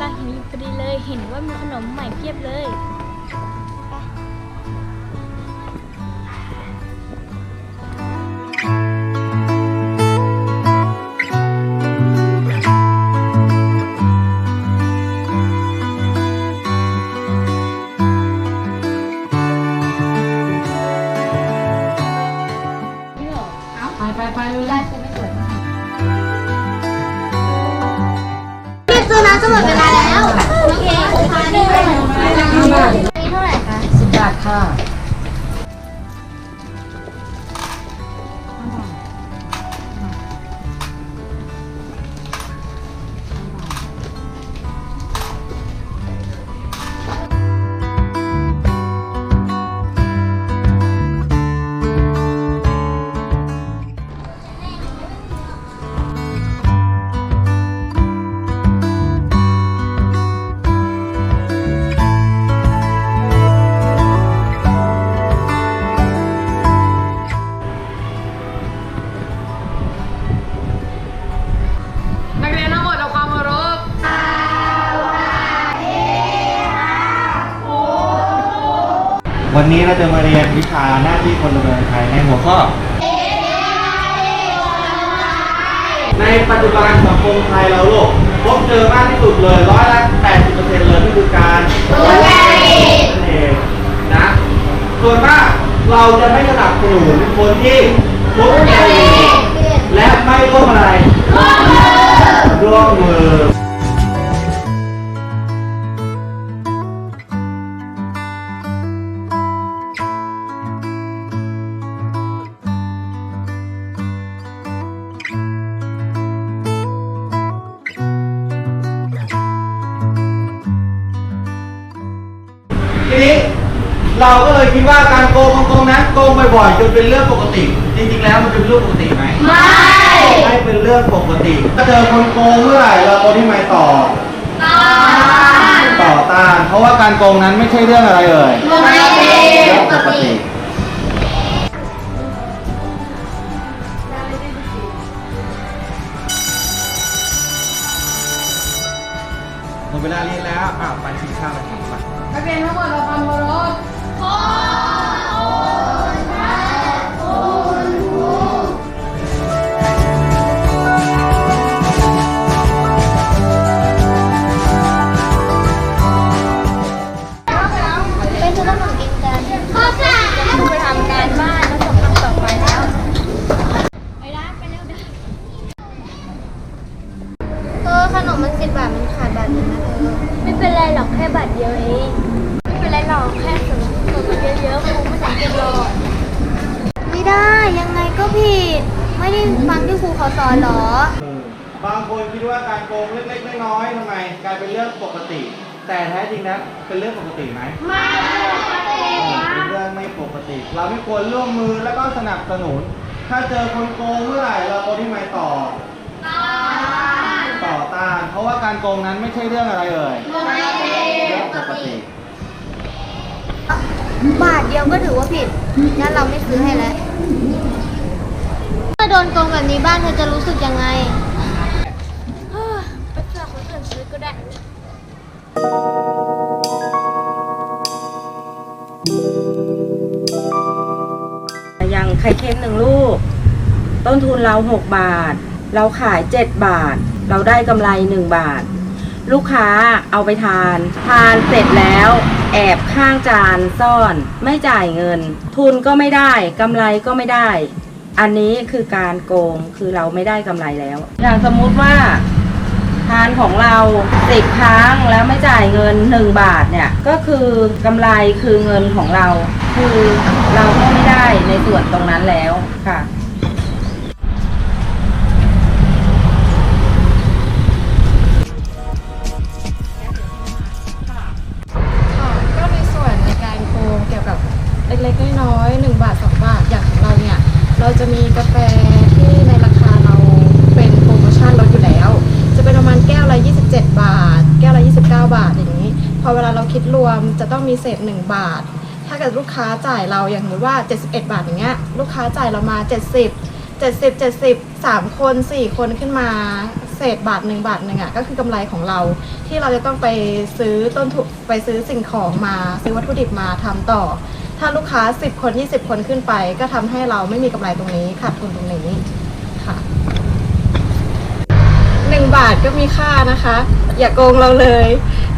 ไปกระดาษหินอยู่พอดีเลยเห็นว่ามีขนมใหม่เพียบเลยไปไปไปเลย ซื้อนะจะหมดเวลาแล้ว โอเคทานได้เลยนี่เท่าไหร่คะสิบบาทค่ะ วันนี้เราจะมาเรียนวิชาหน้าที่พลเมืองไทยในหัวข้อ ในปัจจุบันสังคมไทยเราโลกพบเจอมากที่สุดเลยร้อยละ80%เลยที่คือการทุจริตนั่นเองนะส่วนมากเราจะไม่สนับสนุนคนที่ทุจริตและไม่ร่วมอะไรร่วมมือ นี้ เราก็เลยคิดว่าการโกงโกงนั้นโกงบ่อยๆจนเป็นเรื่องปกติ จริงๆแล้วมันเป็นเรื่องปกติไหมไม่ไม่เป็นเรื่องปกติถ้าเจอคนโกงเมื่อไหร่เราโกงที่ไม่ต่อต่อต้านเพราะว่าการโกงนั้นไม่ใช่เรื่องอะไรเอ่ยเรื่องปกติหมดเวลาเรียนแล้วอะไปกินข้าวกันไป นักเรียนทั้งหมดเราความเคารถ ไรหรอกแค่บาทเดียวเองไม่เป็นไรหรอกแค่ส่งส่งมาเยอะๆคงไม่สังเกตหรอกไม่ได้ยังไงก็ผิด ไม่ได้ฟังที่ครูเขาสอนเหรอบางคนคิดว่าการโกงเล็กๆน้อยๆทำไมกลายเป็นเรื่องปกติ แต่แท้จริงนะเป็นเรื่องปกติไหมไม่เป็นเรื่องไม่ปกติ เราไม่ควรร่วมมือแล้วก็สนับสนุน ถ้าเจอคนโกงเมื่อไหร่เราโกงที่ไม่ต่อต่อต้าน เพราะว่าการโกงนั้นไม่ใช่เรื่องอะไรเอ่ยเรื่อง ปกติบาทเดียวก็ถือว่าผิด งั้นเราไม่ซื้อให้แล้วถ้าโดนโกงแบบนี้บ้านเธอจะรู้สึกยังไงเฮ้ยไปฝากคนอื่นซื้อก็ได้ อย่างไข่เค็มหนึ่งลูก ต้นทุนเรา 6 บาท เราขาย 7 บาท เราได้กำไร 1 บาท ลูกค้าเอาไปทาน ทานเสร็จแล้ว แอบข้างจานซ่อน ไม่จ่ายเงิน ทุนก็ไม่ได้กำไรก็ไม่ได้ อันนี้คือการโกงคือเราไม่ได้กำไรแล้ว อย่างสมมุติว่า ทานของเราสิบครั้งแล้วไม่จ่ายเงิน 1 บาทเนี่ย ก็คือกำไรคือเงินของเรา คือเราก็ไม่ได้ในส่วนตรงนั้นแล้วค่ะค่ะ กาแฟที่ในราคาเราเป็นโปรโมชั่นลดอยู่แล้ว จะเป็นประมาณแก้วละ 27 บาท แก้วละ 29 บาทอย่างนี้ พอเวลาเราคิดรวมจะต้องมีเศษ 1 บาท ถ้าเกิดลูกค้าจ่ายเราอย่างสมมติว่า 71 บาทอย่างเงี้ยลูกค้าจ่ายเรามา 70 70 70 3 คน 4 คนขึ้นมาเศษบาทหนึ่งบาทหนึ่งอะก็คือกำไรของเรา ที่เราจะต้องไปซื้อต้นทุนไปซื้อสิ่งของมา ซื้อวัตถุดิบมาทำต่อ ถ้าลูกค้า 10 คน 20 คนขึ้นไป ก็ทำให้เราไม่มีกำไรตรงนี้ขาดทุนตรงนี้ค่ะหนึ่งบาทก็มีค่านะคะ อย่าโกงเราเลย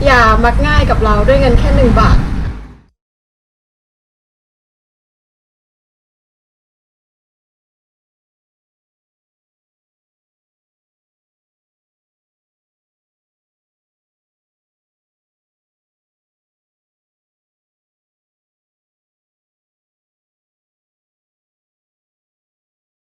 อย่ามักง่ายกับเราด้วยเงินแค่หนึ่งบาท